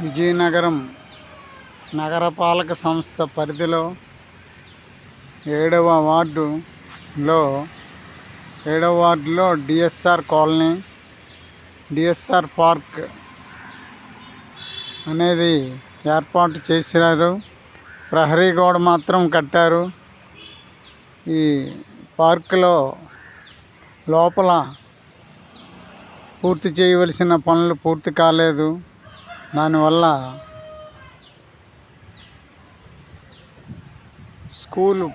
విజయనగరం నగరపాలక సంస్థ పరిధిలో ఏడవ వార్డులో ఏడవ వార్డులో డిఎస్ఆర్ కాలనీ డిఎస్ఆర్ పార్క్ అనేది ఏర్పాటు చేశారు ప్రహరీ గోడ మాత్రం కట్టారు. ఈ పార్కులో లోపల పూర్తి చేయవలసిన పనులు పూర్తి కాలేదు. దానివల్ల స్కూలు